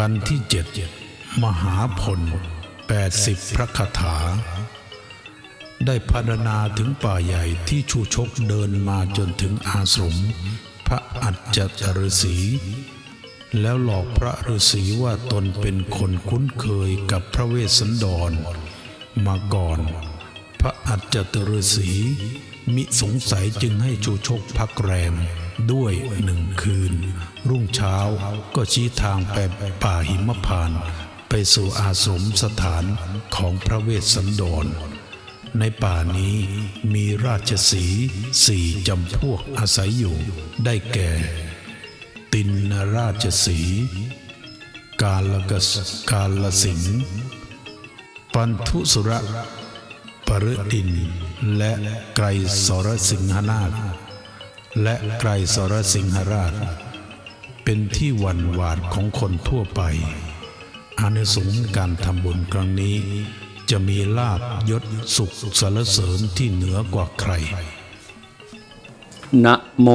กันที่เจ็ดมหาพลแปดสิบพระคาถา ได้พรรณนาถึงป่าใหญ่ที่ชูชกเดินมาจนถึงอาสมพระอัจจจฤษีแล้วหลอกพระฤาษีว่าตนเป็นคนคุ้นเคยกับพระเวสสันดร มาก่อน พระอัจจตฤษีมิสงสัยจึงให้ชูชกพักแรม ด้วยหนึ่งคืน รุ่งเช้าก็ชี้ทางไปป่าหิมพาน ไปสู่อาสมสถานของพระเวสสันดร ในป่านี้มีราชสีสี่จำพวกอาศัยอยู่ได้แก่ ตินนราชสีกาลกสกาลสิงปันทุสุระปรุดินและไกรสรสิงหนาถ และไกรสรสิงหราช เป็นที่หวันหวาดของคนทั่วไป อานิสงส์การทำบุญครั้งนี้ จะมีลาบยศสุขสรรเสริญที่เหนือกว่าใคร นะโม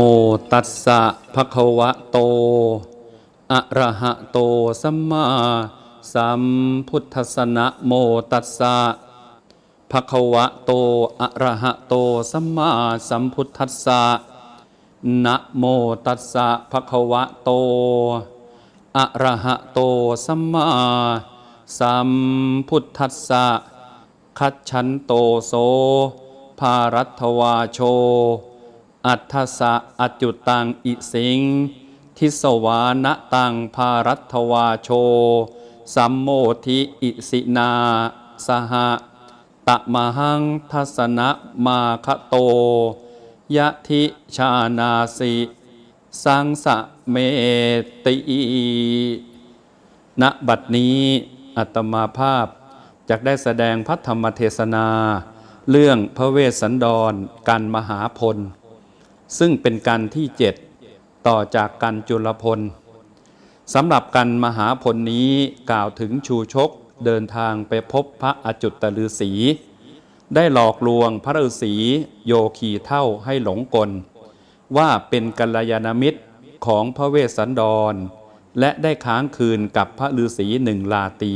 ตัสสะภะคะวะโต อะระหะโตสัมมาสัมพุทธสนะโมตัสสะภะคะวะโต อะระหะโตสัมมาสัมพุทธัสสะ นะโมตัสสะภะคะวะโต อะระหะโตสัมมาสัมพุทธัสสะคัจฉันโตโส ภารัตถวาโช อัฏฐสะอจจุตังอิสิง ทิสวานะตังภารัตถวาโช สัมโมทิอิสินาสหะตะมหังทัสนะมาคโต ยะทิชานาสิสังสะเมติณบัดนี้อัตมาภาพจะได้แสดงพระธรรมเทศนา เรื่องพระเวสสันดรกันมหาพล ซึ่งเป็นกันที่เจ็ดต่อจากกันจุลพลสำหรับกันมหาพลนี้กล่าวถึงชูชกเดินทางไปพบพระอจุตตฤษี ได้หลอกลวงพระฤาษีโยคีเท่าให้หลงกล ว่าเป็นกัลยาณมิตรของพระเวสสันดร และได้ค้างคืนกับพระฤาษีหนึ่งลาตี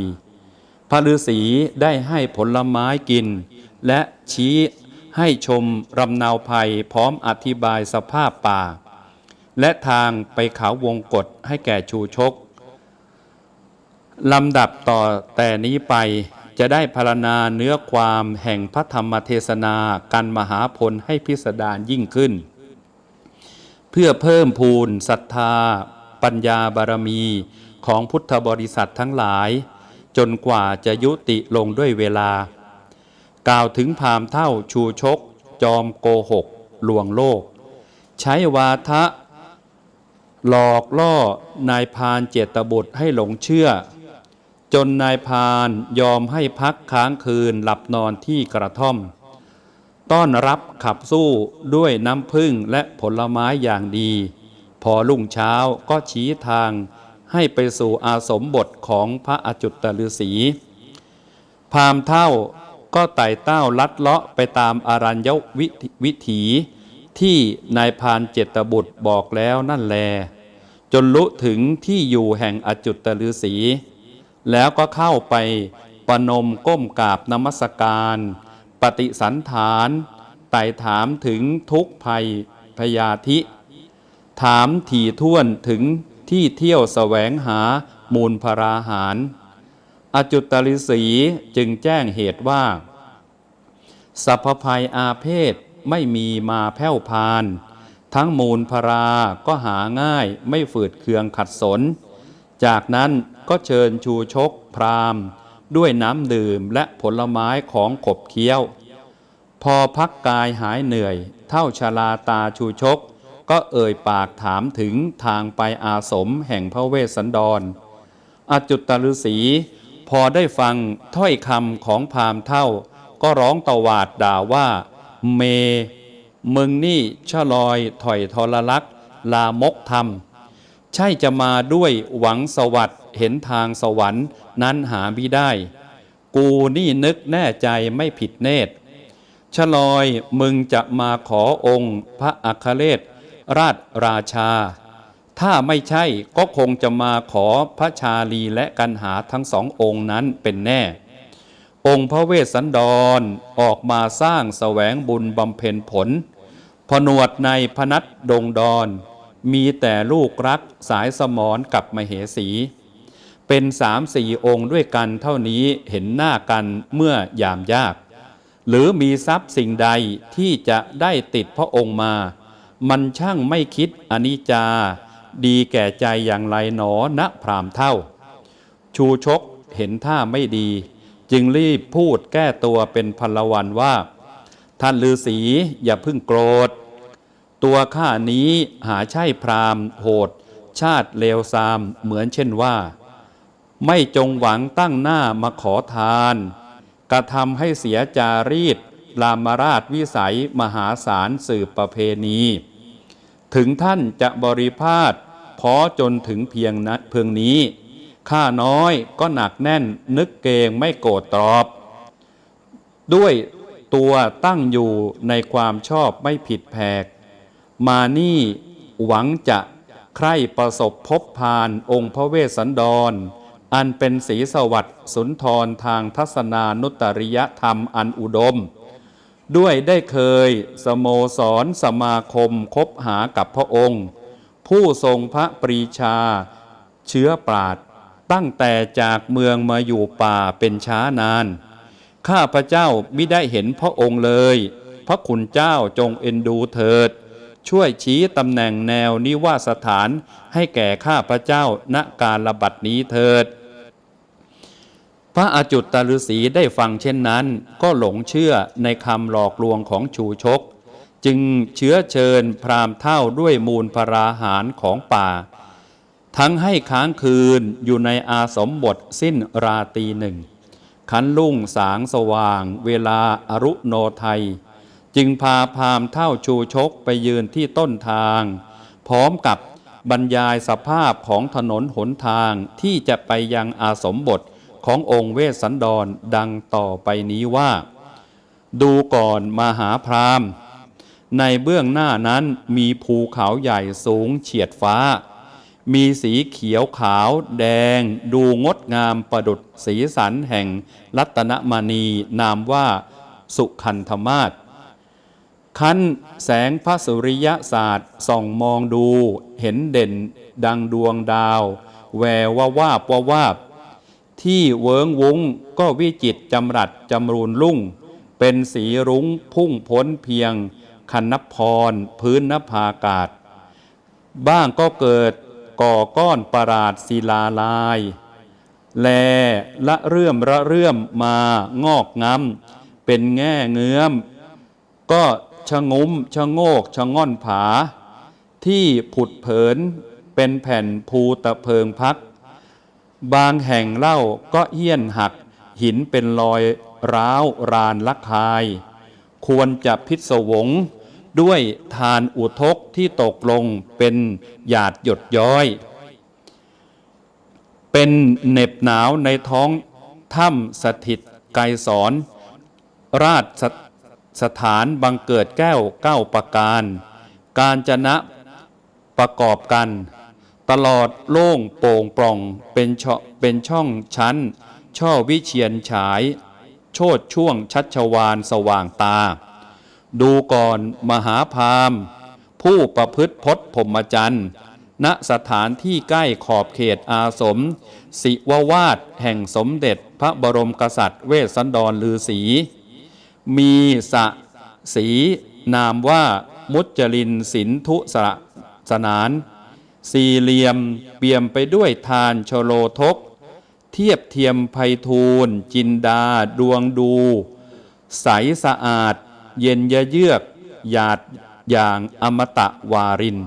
พระฤาษีได้ให้ผลไม้กิน และชี้ให้ชมรำนาวภัยพร้อมอธิบายสภาพป่า และทางไปเขาวงกฏให้แก่ชูชกลำดับต่อแต่นี้ไป จะได้พรรณนาเนื้อความแห่งพระธรรมเทศนากันมหาพลให้พิสดารยิ่งขึ้น เพื่อเพิ่มพูนศรัทธา ปัญญาบารมีของพุทธบริษัททั้งหลาย จนกว่าจะยุติลงด้วยเวลา กล่าวถึงพามเท่าชูชก จอมโกหก ลวงโลก ใช้วาทะ หลอกล่อนายพานเจตบุตรให้หลงเชื่อ จนนายพานยอมให้พักค้างคืนหลับนอนที่กระท่อม ต้อนรับขับสู้ด้วยน้ำพึ่งและผลไม้อย่างดี พอรุ่งเช้าก็ชี้ทางให้ไปสู่อาสมบทของพระอจุตตฤษีพามเท่าก็ไต่เต้าลัดเลาะไปตามอารัญญวิถวิถีที่นายพานเจตบุตรบอกแล้วนั่นแล จนรู้ถึงที่อยู่แห่งอจุตตฤษี แล้วก็เข้าไปประนมก้มกราบนมัสการ ปฏิสันฐานไต่ถามถึงทุกภัยพยาธิ ถามถี่ถ้วนถึงที่เที่ยวแสวงหามูลพราหาร อจุตฤาษีจึงแจ้งเหตุว่า สัพพภัยอาเพศไม่มีมาแผ่วพาน ทั้งมูลพราก็หาง่ายไม่ฝืดเคืองขัดสน จากนั้น ก็เชิญชูชกพราหมณ์ ด้วยน้ำดื่มและผลไม้ของขบเคี้ยว พอพักกายหายเหนื่อย เท่าชาลาตาชูชก ก็เอ่ยปากถามถึงทางไปอาสมแห่งพระเวสสันดรอจุตตฤษีพอได้ฟังถ้อยคำของพราหมณ์เท่า ก็ร้องตวาดด่าว่า เม มึงนี่ชะลอยถอยทรลักษ์ลามกธรรม ใช่จะมาด้วยหวังสวัสดิ์ เห็นทางสวรรค์นั้นหาไม่ได้ กูนี่นึกแน่ใจไม่ผิดเนตรชะลอยมึงจะมาขอองค์พระอัครเลศราชราชา ถ้าไม่ใช่ก็คงจะมาขอพระชาลีและกันหาทั้งสององค์นั้นเป็นแน่ องค์พระเวสสันดรออกมาสร้างแสวงบุญบำเพ็ญผล ผนวดในพนัดดงดอน มีแต่ลูกรักสายสมรกับมเหสี เป็นสามสี่องค์ด้วยกันเท่านี้เห็นหน้ากันเมื่อยามยาก หรือมีทรัพย์สิ่งใดที่จะได้ติดพระองค์มา มันช่างไม่คิดอนิจจา ดีแก่ใจอย่างไรหนอณพรามเท่า ชูชกเห็นท่าไม่ดี จึงรีบพูดแก้ตัวเป็นพลวันว่า ท่านฤาษีอย่าเพึ่งโกรธ ตัวข้านี้หาใช่พรามโหด ชาติเลวซามเหมือนเช่นว่า ไม่จงหวังตั้งหน้ามาขอทาน กระทำให้เสียจารีตลามราชวิสัยมหาศาลสืบประเพณี ถึงท่านจะบริพาทพอจนถึงเพียงนะเพียงนี้ ข้าน้อยก็หนักแน่นนึกเกงไม่โกรธตอบ ด้วยตัวตั้งอยู่ในความชอบไม่ผิดแผก มานี่หวังจะใคร่ประสบพบพานองค์พระเวสสันดร อันเป็นสีสวัสดิ์สุนทรทางทัศนานุตริยธรรมอันอุดม ด้วยได้เคยสโมสรสมาคมคบหากับพระองค์ ผู้ทรงพระปรีชา เชื้อปราด ตั้งแต่จากเมืองมาอยู่ป่าเป็นช้านาน ข้าพระเจ้าไมิได้เห็นพระองค์เลย พระคุณเจ้าจงเอ็นดูเถิด ช่วยชี้ตำแหน่งแนวนิวาสถานให้แก่ข้าพระเจ้าณการระบัดนี้เถิด ระอาจุตตฤษีได้ฟังเช่นนั้น ก็หลงเชื่อในคำหลอกลวงของชูชก จึงเชื้อเชิญพราหมณ์เท่าด้วยมูลพราหารของป่า ทั้งให้ค้างคืนอยู่ในอาสมบทสิ้นราตรีหนึ่งขันลุ่งสางสว่าง เวลาอรุโนไทย จึงพาพราหมณ์เท่าชูชกไปยืนที่ต้นทาง พร้อมกับบรรยายสภาพของถนนหนทางที่จะไปยังอาสมบท ขององค์เวสสันดรดังต่อไปนี้ว่า ดูก่อนมาหาพรามในเบื้องหน้านั้นมีภูเขาใหญ่สูงเฉียดฟ้า มีสีเขียวขาวแดง ดูงดงามประดุดสีสันแห่งรัตนมณีนามว่าสุขันธมาศคันแสงพระสุริยศาสตร์ส่องมองดู เห็นเด่นดังดวงดาว แววว่าวาบว่าวาบ ที่เวิงวุ้งก็วิจิตจำรัดจำรูนลุ่ง เป็นสีรุ้งพุ่งพ้นเพียงคันนพร พื้นนภาอากาศ บ้างก็เกิดก่อก้อนประหลาดศิลาลาย แลละเรื่อมระเรื่อมมางอกงำเป็นแง่เงื้อม ก็ชะงุ้มชะโงกชะง่อนผา ที่ผุดเผินเป็นแผ่นภูตะเพิงพัก บางแห่งเล่าก็เหี้ยนหัก หินเป็นรอยร้าวรานลักคาย ควรจะพิศวง ด้วยทานอุทกที่ตกลงเป็นหยาดหยดย้อย เป็นเหน็บหนาวในท้องถ้ำสถิตไกรสอน ราชสสถานบังเกิดแก้วเก้าประการ การจนะประกอบกัน ตลอดโล่งโป่งปล่องเป็นช่อเป็นช่องชั้น ช่อวิเชียนฉาย โชดช่วงชัชวานสว่างตา ดูก่อนมหาพาม ผู้ประพฤติพจพรมจรรย์ณสถานที่ใกล้ขอบเขตอาสมศิววาทแห่งสมเด็จพระบรมกษัตริย์เวสสันดรลือศีมีสะสีนามว่ามุจลินสินทุสระสนาน สี่เหลี่ยมเปี่ยมไปด้วยทานชโลทก เทียบเทียมไพฑูรย์จินดา ดวงดู ใสสะอาด เย็นยะเยือก หยาดอย่างอมตะวาริน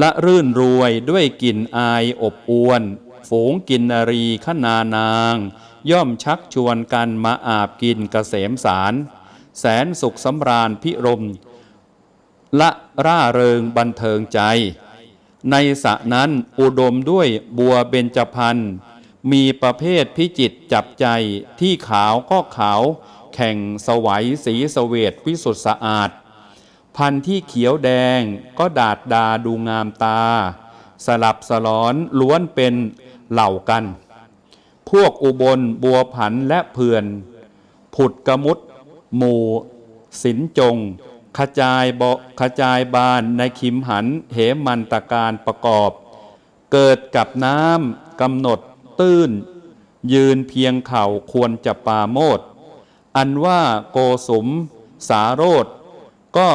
ละรื่นรวยด้วยกลิ่นอายอบอวน ฝูงกินนารีขนานาง ย่อมชักชวนกันมาอาบกินเกษมสาร แสนสุขสำราญพิรม ละร่าเริงบันเทิงใจ ในสระนั้นอุดมด้วยบัวเบญจพรรณมีประเภทพิจิตจับใจที่ขาวก็ขาว แข่งสวัยสีสเวตวิสุทธิสะอาด พันธ์ที่เขียวแดงก็ดาดดาดูงามตา สลับสลอนล้วนเป็นเหล่ากัน พวกอุบลบัวผันและเพื่อน ผุดกระมุดหมู่สินจง ขจายบขจายบานในขิมหันเหมันตการประกอบ เกิดกับน้ำกำหนดตื้น ยืนเพียงเข่าควรจะปาโมดอันว่าโกสุม สาโรธก็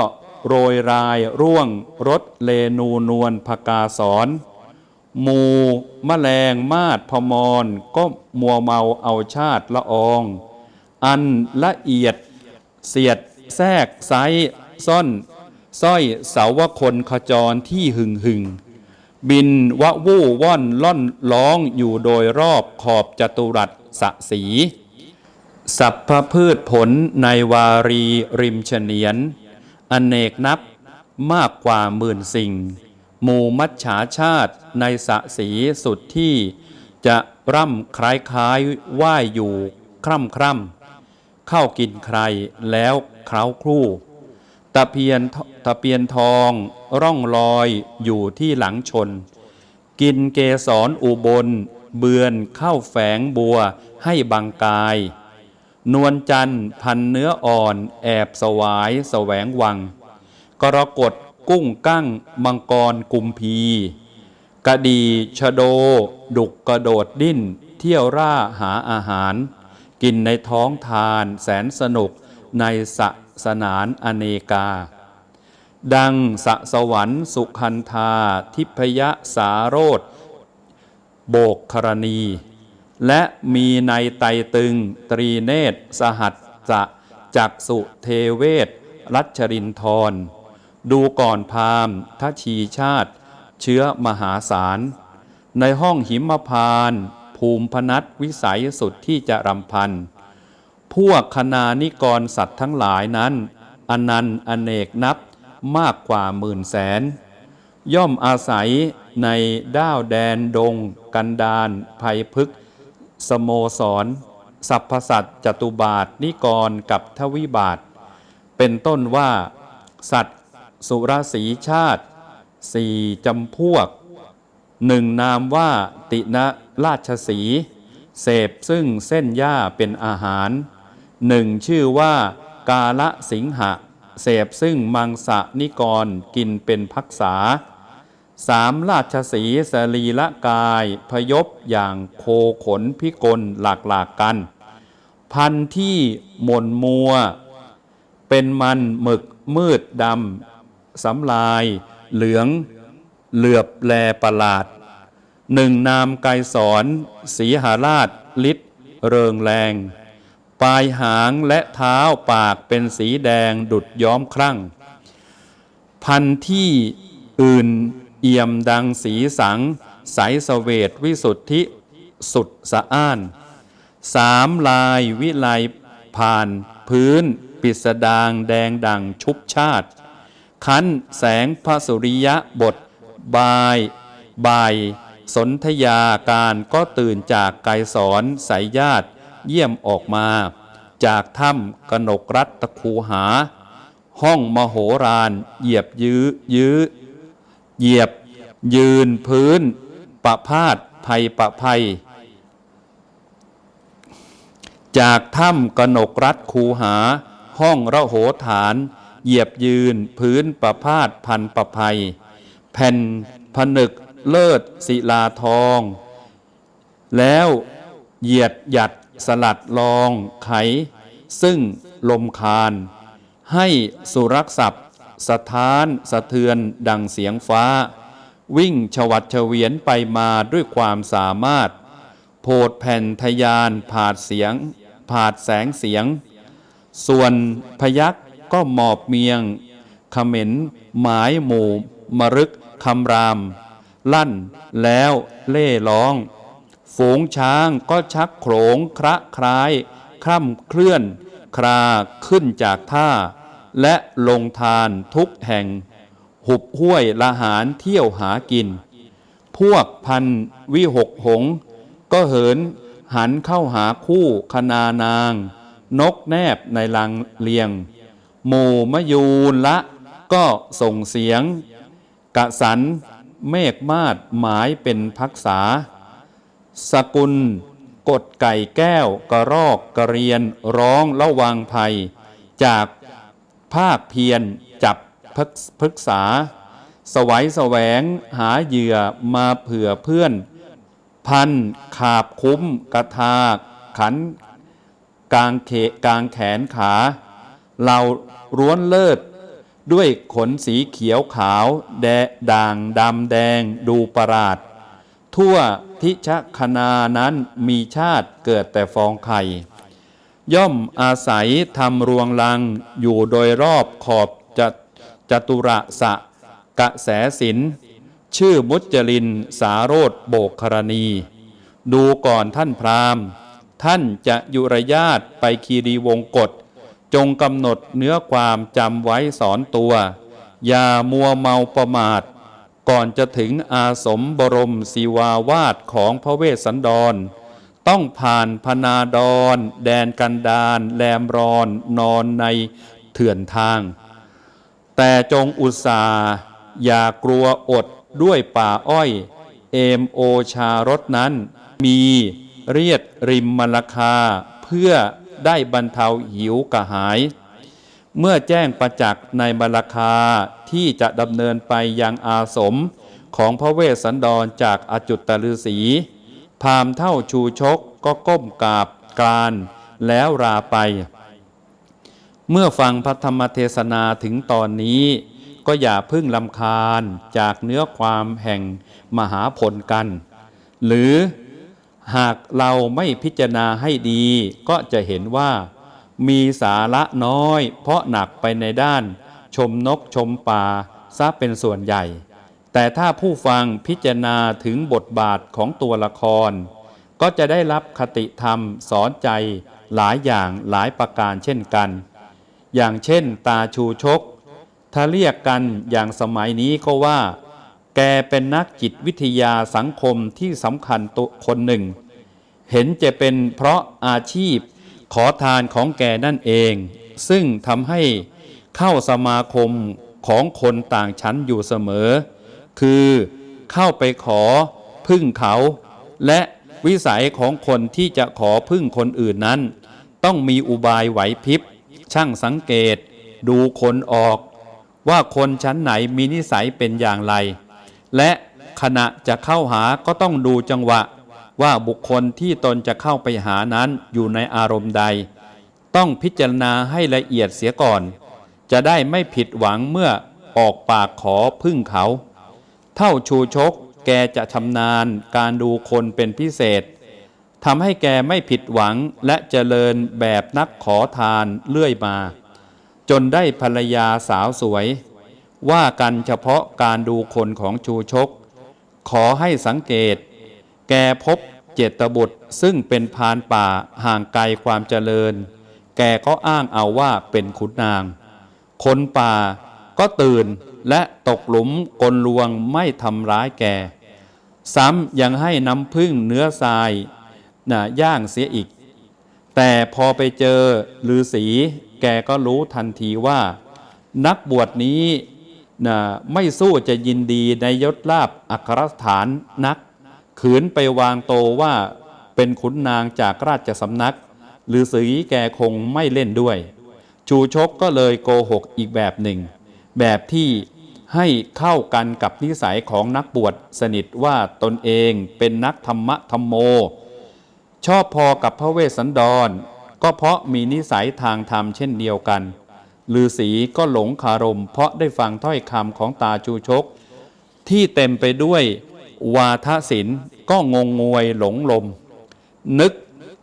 โรยรายร่วงรถเลนูนวลพกาสอนมูแมลงมาดพมรก็มัวเมาเอาชาติละออง อันละเอียดเสียดแทรกไซ ซ่อนสร้อยเสาวคนขจรที่หึงหึงบินวะวู่ว่อนล่อนร้องอยู่โดยรอบขอบจตุรัสสะสี สัพพพืชผลในวารีริมเฉนียน อเนกนับมากกว่าหมื่นสิ่ง หมู่มัจฉาชาติในสะสีสุดที่จะร่ำคล้ายคล้ายๆว่ายอยู่คร่ำคร่ำเข้ากินใครแล้วเคล้าครู่ ตะเพียนตะเพียนทองร่องลอยอยู่ที่หลังชน กินเกสรอุบล เบือนเข้าแฝงบัวให้บังกาย นวลจันทร์พันเนื้ออ่อนแอบสวายแสวงวัง กรกฎกุ้งกั้งมังกรกุมพี กระดีชะโด ดุกกระโดดดิ้น เที่ยวร่าหาอาหาร กินในท้องทานแสนสนุกในสะ สนานอเนกา ดังสะสวรรค์สุคันธา ทิพยสาโรธโบกครณี และมีในไตตึง ตรีเนตร สหัสจะจักสุเทเวศ รัชรินทร ดูก่อนพามทัชีชาติ เชื้อมหาศาล ในห้องหิมพานตภูมิพนัสวิสัยสุดที่จะรำพัน พวกคณานิกรสัตว์ทั้งหลายนั้น อนันต์อเนกนับมากกว่าหมื่นแสน ย่อมอาศัยในด้าวแดนดง กันดานภัยพึกษ์สโมสร สัพพสัตจตุบาท นิกรกับทวิบาท เป็นต้นว่า สัตว์ สุรสีชาติสี่จำพวกหนึ่งนามว่าตินะราชสี เสพซึ่งเส้นหญ้าเป็นอาหาร หนึ่งชื่อว่ากาละสิงหะ เสพซึ่งมังสะนิกรกินเป็นพักษาสามราชสีสรีละกาย พยพอย่างโคขนพิกลหลากหลากกัน พันธุ์ที่หม่นมัว เป็นมันหมึกมืดดำสำลาย เหลือง เหลือบแลประหลาด หนึ่งนามไกรสอน สีหาราชฤทธิ์เริงแรง ปลายหางและเท้าปากเป็นสีแดงดุดย้อมครั่ง พันธุ์ที่อื่นเอี่ยมดังสีสัง ใสสเวตวิสุทธิสุดสะอ้าน สามลายวิไลผ่านพื้น ปิสดางแดงดังชุบชาติ คันแสงพระสุริยะบท บายบายสนธยาการก็ตื่นจากไกรสอนสายญาติ เยี่ยมออกมา จากถ้ำกนกรัตตะคูหา ห้องมโหฬารเหยียบยื้อยื้อเหยียบยืนพื้น ประพาสภัยประภัย จากถ้ำกนกรัฐคูหา ห้องระโหฐาน เหยียบยืนพื้นประพาสพันประภัย แผ่นผนึกเลิศศิลาทอง แล้วเหยียดหยัด สลัดลองไข ซึ่งลมคาน ให้สุรักษัพสถานสะเทือนดังเสียงฟ้า วิ่งชวัดเฉวียนไปมาด้วยความสามารถ โพดแผ่นทยานผาดเสียง ผาดแสงเสียง ส่วนพยักก็หมอบเมียงเขม็นหมายหมู่มรึกคำราม ลั่นแล้วเล่ร้อง ฝูงช้างก็ชักโขลงคระคล้าย คร่ำเคลื่อน คราขึ้นจากท่า และลงทานทุกแห่ง หุบห้วยละหารเที่ยวหากิน พวกพันวิหกหง ก็เหินหันเข้าหาคู่คณานาง นกแนบในลังเลียง หมู่มยูนละก็ส่งเสียง กะสันเมฆมาดหมายเป็นพักษา สกุล กดไก่แก้ว กระรอกกระเรียน ร้องระวังภัย จากภาคเพียรจับพึกพฤกษา สวัยแสวงหาเหยื่อมาเผื่อเพื่อน พันขาบคุ้มกระทาขันกลางเขกลางแขนขา เราร้วนเลิศ ด้วยขนสีเขียวขาว แดด่างดำแดงดูประหลาด ทั่ว ทิชคณานั้นมีชาติเกิดแต่ฟองไข่ ย่อมอาศัยทำรวงลังอยู่โดยรอบขอบจจตุระสะกะแสสินชื่อมุจจรินสาโรธโบกครณี ดูก่อนท่านพราหมณ์ ท่านจะยุรญาตไปคีรีวงกฏจงกำหนดเนื้อความจำไว้สอนตัว อย่ามัวเมาประมาท ก่อนจะถึงอาสมบรมศิวาวาสของพระเวสสันดร ต้องผ่านพนาดรแดนกันดานแลมรอนนอนในเถื่อนทาง แต่จงอุตสาห์อย่ากลัวอดด้วยป่าอ้อย เอมโอชารสนั้น มีเรียดริมมลคาเพื่อได้บรรเทาหิวกระหาย เมื่อแจ้งประจักษ์ในมลคาที่จะดำเนินไปยังอาสมของพระเวสสันดรจากอจุตฤษีพามเท่าชูชกก็ก้มกราบกรานแล้วราไป เมื่อฟังพระธรรมเทศนาถึงตอนนี้ ก็อย่าพึ่งลำคาญจากเนื้อความแห่งมหาผลกัน หรือหากเราไม่พิจารณาให้ดีก็จะเห็นว่า มีสาระน้อย เพราะหนักไปในด้าน ชมนกชมป่าซะเป็นส่วนใหญ่ แต่ถ้าผู้ฟังพิจารณาถึงบทบาทของตัวละคร ก็จะได้รับคติธรรมสอนใจหลายอย่างหลายประการเช่นกัน อย่างเช่นตาชูชก ถ้าเรียกกันอย่างสมัยนี้ก็ว่า แกเป็นนักจิตวิทยาสังคมที่สำคัญตัวคนหนึ่ง เห็นจะเป็นเพราะอาชีพ ขอทานของแกนั่นเอง ซึ่งทำให้เข้าสมาคมของคนต่างชั้นอยู่เสมอ คือเข้าไปขอพึ่งเขา และวิสัยของคนที่จะขอพึ่งคนอื่นนั้น ต้องมีอุบายไหวพริบ ช่างสังเกต ดูคนออก ว่าคนชั้นไหนมีนิสัยเป็นอย่างไร และขณะจะเข้าหาก็ต้องดูจังหวะ ว่าบุคคลที่ตนจะเข้าไปหานั้นอยู่ในอารมณ์ใด ต้องพิจารณาให้ละเอียดเสียก่อน จะได้ไม่ผิดหวังเมื่อออกปากขอพึ่งเขา เท่าชูชกแกจะชำนาญการดูคนเป็นพิเศษทำให้แกไม่ผิดหวังและเจริญแบบนักขอทานเลื่อยมา จนได้ภรรยาสาวสวย ว่ากันเฉพาะการดูคนของชูชก ขอให้สังเกต แกพบเจตบุตรซึ่งเป็นพานป่าห่างไกลความเจริญ แกก็อ้างเอาว่าเป็นขุนนาง คนป่าก็ตื่นและตกหลุมกลลวงไม่ทำร้ายแก ซ้ำยังให้น้ำพึ่งเนื้อทรายนะย่างเสียอีก แต่พอไปเจอฤาษีแกก็รู้ทันทีว่า นักบวชนี้นะไม่สู้จะยินดีในยศลาบอัครสถานนัก ขืนไปวางโตว่าเป็นขุนนางจากราชสำนักฤาษีแกคงไม่เล่นด้วย ชูชกก็เลยโกหกอีกแบบหนึ่ง แบบที่ให้เข้ากันกับนิสัยของนักบวชสนิทว่าตนเองเป็นนักธรรมะธรรมโม ชอบพอกับพระเวสสันดร ก็เพราะมีนิสัยทางธรรมเช่นเดียวกันฤาษีก็หลงคารม เพราะได้ฟังถ้อยคำของตาชูชก ที่เต็มไปด้วย วาทศิลป์ก็งงงวยหลงลม นึก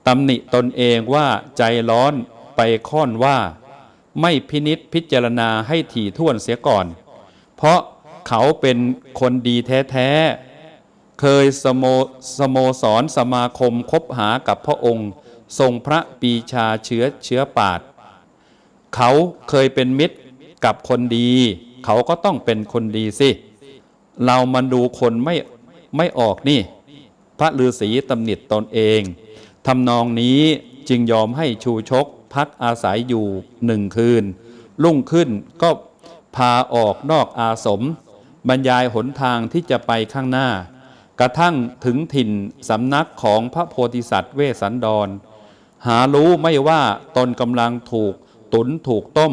ตำหนิตนเองว่าใจร้อนไปค่อนว่า ไม่พินิษพิจารณาให้ถี่ถ้วนเสียก่อน เพราะเขาเป็นคนดีแท้ๆ เคยสโมสโมสรสมาคมคบหากับพระองค์ ทรงพระปีชาเชื้อเชื้อปาด เขาเคยเป็นมิตรกับคนดี เขาก็ต้องเป็นคนดีสิ เรามาดูคนไม่ ไม่ออกนี่ พระฤาษีตำหนิตนเองทำนองนี้จึงยอมให้ชูชกพักอาศัยอยู่หนึ่งคืนรุ่งขึ้นก็พาออกนอกอาสม บรรยายหนทางที่จะไปข้างหน้า กระทั่งถึงถิ่นสำนักของพระโพธิสัตว์เวสสันดร หารู้ไม่ว่าตนกำลังถูกตุนถูกต้ม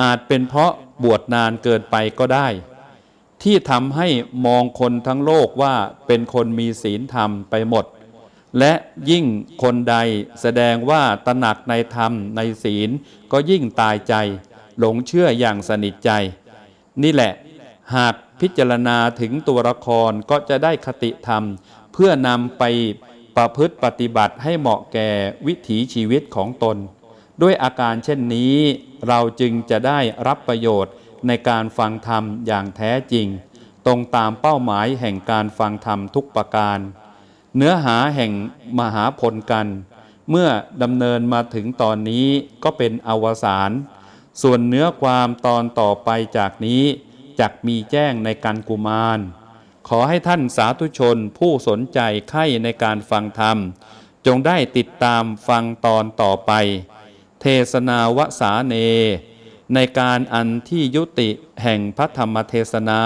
อาจเป็นเพราะบวชนานเกินไปก็ได้ ที่ทำให้มองคนทั้งโลกว่าเป็นคนมีศีลธรรมไปหมด และยิ่งคนใดแสดงว่าตระหนักในธรรมในศีลก็ยิ่งตายใจ หลงเชื่ออย่างสนิทใจ นี่แหละ หากพิจารณาถึงตัวละครก็จะได้คติธรรม เพื่อนำไปประพฤติปฏิบัติให้เหมาะแก่วิถีชีวิตของตน ด้วยอาการเช่นนี้เราจึงจะได้รับประโยชน์ ในการฟังธรรมอย่างแท้จริง ตรงตามเป้าหมายแห่งการฟังธรรมทุกประการ เนื้อหาแห่งมหาพลกัน เมื่อดำเนินมาถึงตอนนี้ก็เป็นอวสานส่วนเนื้อความตอนต่อไปจากนี้จักมีแจ้งในการกุมาร ขอให้ท่านสาธุชนผู้สนใจใคร่ในการฟังธรรม จงได้ติดตามฟังตอนต่อไป เทศนาวสาเน ในการอันที่ยุติแห่งพระธรรมเทศนา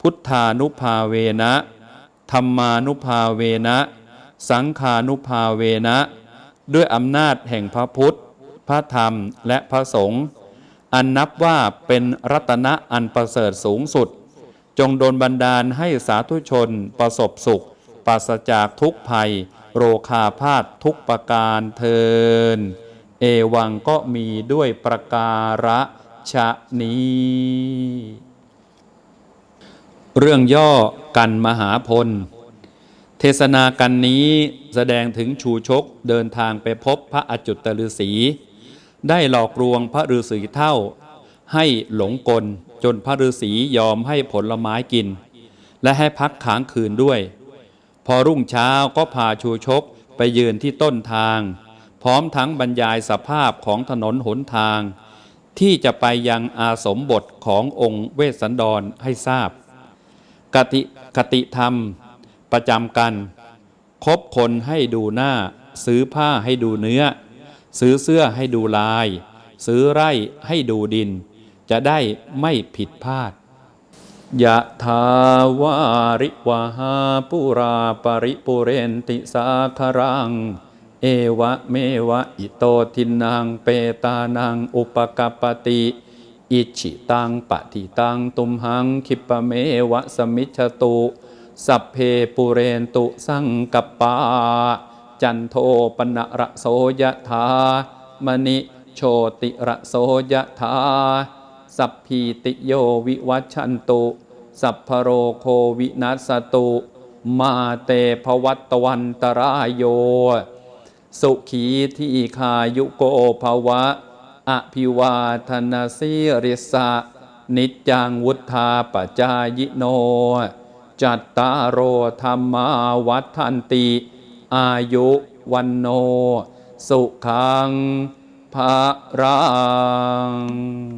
พุทธานุภาเวนะ ธรรมานุภาเวนะ สังขานุภาเวนะ ด้วยอำนาจแห่งพระพุทธ พระธรรมและพระสงฆ์อันนับว่าเป็นรัตนะอันประเสริฐสูงสุด จงโดนบันดาลให้สาธุชนประสบสุขปราศจากทุกภัย โรคาพาธทุกประการเทิน เอวังก็มีด้วยประการฉะนี้ เรื่องย่อกันมหาพล เทศนากันนี้แสดงถึงชูชกเดินทางไปพบพระอจุตตฤษี ได้หลอกลวงพระฤาษีเท่า ให้หลงกลจนพระฤาษียอมให้ผลไม้กิน และให้พักค้างคืนด้วย พอรุ่งเช้าก็พาชูชกไปยืนที่ต้นทาง พร้อมทั้งบรรยายสภาพของถนนหนทาง ที่จะไปยังอาสมบทขององค์เวสสันดรให้ทราบกติกติธรรม ประจำกัน คบคนให้ดูหน้า ซื้อผ้าให้ดูเนื้อ ซื้อเสื้อให้ดูลาย ซื้อไร่ให้ดูดิน จะได้ไม่ผิดพลาดยะทาวาริวหาปุราปริปุเรนติสาครัง เอวะเมวะอิโตทินังเปตานังอุปกปปติ อิชิตังปะฏิตังตุมหังคิปะเมวะสมิชตุ สัพเพปุเรนตุสังกปปาจันโทปนะระโสยถามณิโชติระโสยถาสัพพีติโยวิวัชชันตุ สัพพโรโควินัสตุ มาเตภวัตวันตรายโย สุขีที่คายุโกภวะ อภิวาทนาสิริสะ นิจังวุธาปจายโน จัตตารโอธรรมาวัฏันติ อายุวันโน สุขังภารัง